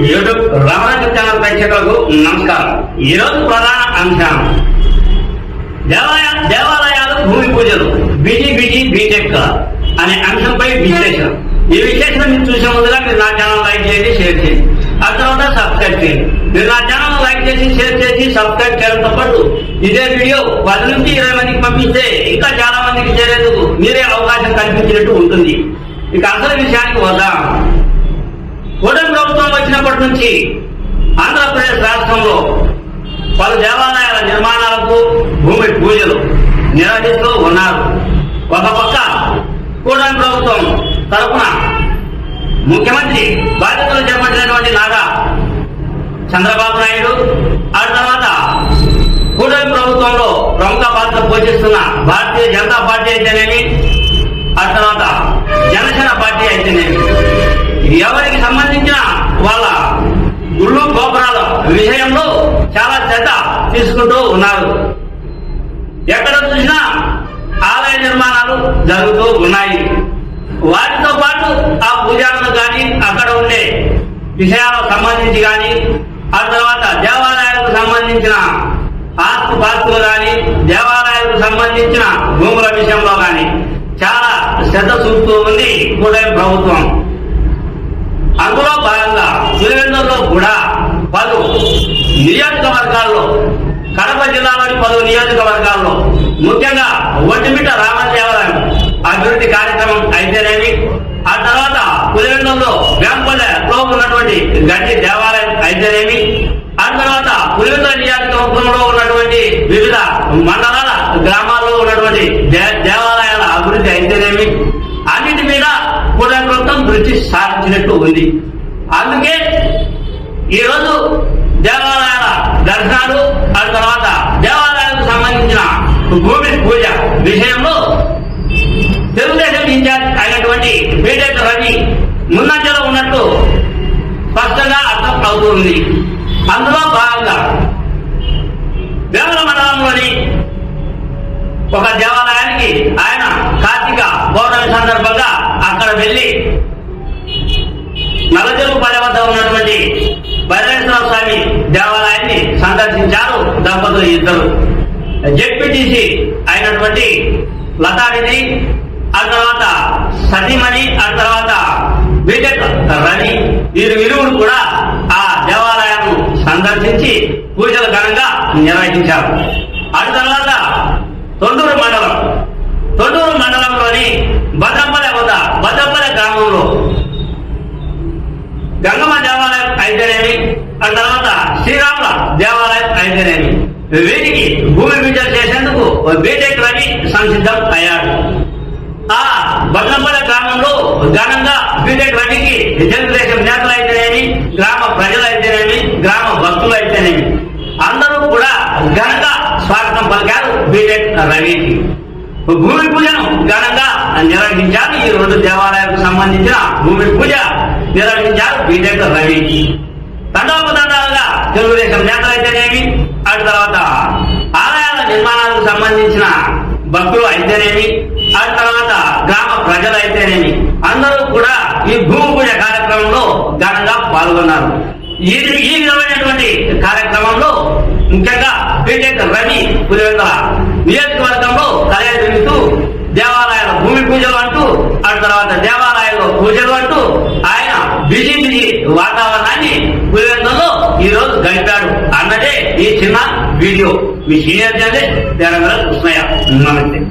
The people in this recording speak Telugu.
యూట్యూబ్ రామరాజు ఛానల్ ప్రేక్షకులకు నమస్కారం. ఈరోజు ప్రధాన అంశం. దేవాలయ దేవాలయాలు భూమి పూజలు. బిజీ బిజీ బీటెక్ అనే అంశంపై విశ్లేషణ. ఈ విశ్లేషణ మీరు చూసే ముందుగా మీరు నా ఛానల్ లైక్ చేసి షేర్ చేయండి. ఆ తర్వాత సబ్స్క్రైబ్ చేయండి. మీరు నా ఛానల్ లైక్ చేసి షేర్ చేసి సబ్స్క్రైబ్ చేయడంతో పాటు ఇదే వీడియో పది నుంచి ఇరవై మందికి పంపిస్తే ఇంకా చాలా మందికి చేరేందుకు మీరే అవకాశం కల్పించినట్టు ఉంటుంది. ఇక అసలు విషయానికి వద్దాం. కూటమి ప్రభుత్వం వచ్చినప్పటి నుంచి ఆంధ్రప్రదేశ్ రాష్ట్రంలో పలు దేవాలయాల నిర్మాణాలకు భూమి పూజలు నిర్వహిస్తూ ఉన్నారు. ఒక పక్క కూటమి ప్రభుత్వం తరపున ముఖ్యమంత్రి బాధ్యతలు చేపట్టినటువంటి నారా చంద్రబాబు నాయుడు ఆ తర్వాత కూటమి ప్రభుత్వంలో ప్రముఖ పాత్ర పోషిస్తున్న భారతీయ జనతా పార్టీ అయితేనేమి ఆ తర్వాత జనసేన పార్టీ అయితేనేమి. ఎవరికి సంబంధించిన వాళ్ళ గుళ్ళు గోపురాల విషయంలో చాలా శ్రద్ధ తీసుకుంటూ ఉన్నారు. ఎక్కడ చూసినా ఆలయ నిర్మాణాలు జరుగుతూ ఉన్నాయి. వాటితో పాటు ఆ పూజారులు కానీ అక్కడ ఉండే విషయాలకు సంబంధించి కానీ ఆ తర్వాత దేవాలయాలకు సంబంధించిన ఆస్తు పాస్తులు కానీ దేవాలయాలకు సంబంధించిన భూముల విషయంలో కానీ చాలా శ్రద్ధ చూపుతూ ఉంది కూడా ప్రభుత్వం. అందులో భాగంగా పులివెందుల్లో కూడా పలు నియోజకవర్గాల్లో కడప జిల్లాలోని పలు నియోజకవర్గాల్లో ముఖ్యంగా ఒంటిమిట్ట రామదేవాలయం అభివృద్ధి కార్యక్రమం అయితేనేమి ఆ తర్వాత పులివెందుల్లో వేంపల్లెలో ఉన్నటువంటి గడ్డి దేవాలయం అయితేనేమి ఆ తర్వాత పులివెందుల నియోజకవర్గంలో ఉన్నటువంటి వివిధ మండలాల గ్రామాల్లో ఉన్నటువంటి దే- దేవాలయాల అభివృద్ధి అయితేనేమి అన్నిటి మీద కూడా బ్రిటిష్ దృష్టి సారించినట్టు ఉంది. అందుకే ఈరోజు దేవాలయాల దర్శనాలు ఆ తర్వాత దేవాలయాలకు సంబంధించిన భూమి పూజ విషయంలో తెలుగుదేశం ఇన్ఛార్జ్ అయినటువంటి బీటెక్ రవి ముందంజలో ఉన్నట్టు స్పష్టంగా అర్థం అవుతుంది. అందులో భాగంగా వేమల మండలంలోని ఒక దేవాలయం సందర్శించారు దంపతులు ఇద్దరు. జెడ్పీటీసీ అయినటువంటి లతాడిని ఆ తర్వాత సతీమణి ఆ తర్వాత బీటెక్ రవి వీరు విలువలు కూడా ఆ దేవాలయాన్ని సందర్శించి పూజలు ఘనంగా నిర్వహించారు. ఆ తర్వాత తొండూరు మండలం తొండూరు మండలంలోని భద్రపల్లె వద్ద భద్రపల్లె గ్రామంలో గంగమ్మ దేవాలయం అయితేనేమి ఆ తర్వాత శ్రీరాముల దేవాలయం అయితేనేమి వీరికి భూమి పూజ చేసేందుకు బీటెక్ రవి సంసిద్ధం అయ్యాడు. ఆ భద్రపల్లె గ్రామంలో ఘనంగా బీటెక్ రవికి తెలుగుదేశం నేతలు అయితేనేమి గ్రామ ప్రజలు అయితేనేమి గ్రామ భక్తులు అయితేనేమి అందరూ కూడా ఘనంగా స్వాగతం పలికారు బీటెక్ రవికి. భూమి పూజను ఘనంగా నిర్వహించారు ఈ రెండు దేవాలయాలకు సంబంధించిన భూమి పూజ నిర్వహించారు బీటెక్ రవికి. తండోపతండాలుగా తెలుగుదేశం నేతలు అయితేనేమి? అటు తర్వాత ఆలయాల నిర్మాణాలకు సంబంధించిన భక్తులు అయితేనేమి? ఆ తర్వాత గ్రామ ప్రజలు అయితేనేమి? అందరూ కూడా ఈ భూమి పూజ కార్యక్రమంలో ఘనంగా పాల్గొన్నారు. ఈ ఈ విధమైనటువంటి కార్యక్రమంలో ముఖ్యంగా బీటెక్ రవి పులివెందల నియోజకవర్గంలో కలయ తిరుగుతూ దేవాలయాల భూమి పూజలు అంటూ ఆ తర్వాత దేవాలయాల్లో పూజలు అంటూ ఆయన బిజీ బిజీ వాతావరణాన్ని పులివెందులో కలిపాడు అన్నదే ఈ చిన్న వీడియో. మీ సీనియర్ జర్నలిస్ట్ తెలంగాణ కృష్ణయ్య. నమస్తే.